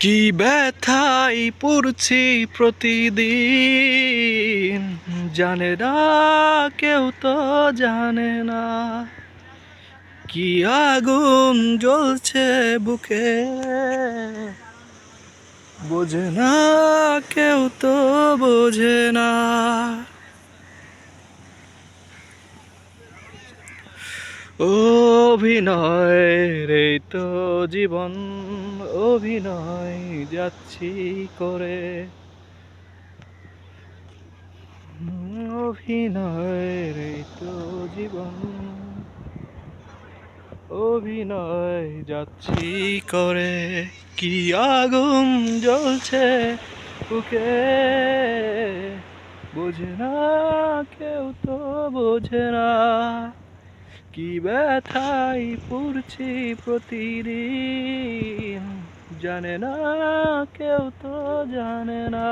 কি ব্যথাই পড়ছি প্রতিদিন? জানে না, কেউ তো জানে না। কি আগুন জ্বলছে বুকে? বোঝে না, কেউ তো বোঝে না। অভিনয় রে তো জীবন অভিনয় যাচ্ছি করে। অভিনয় রে তো জীবন অভিনয় যাচ্ছি করে। কি আগুন জ্বলছে বুকে? বোঝে না, কেউ তো বোঝে না। কি ব্যথাই পড়ছি প্রতিদিন? জানে না কেউ তো জানে না।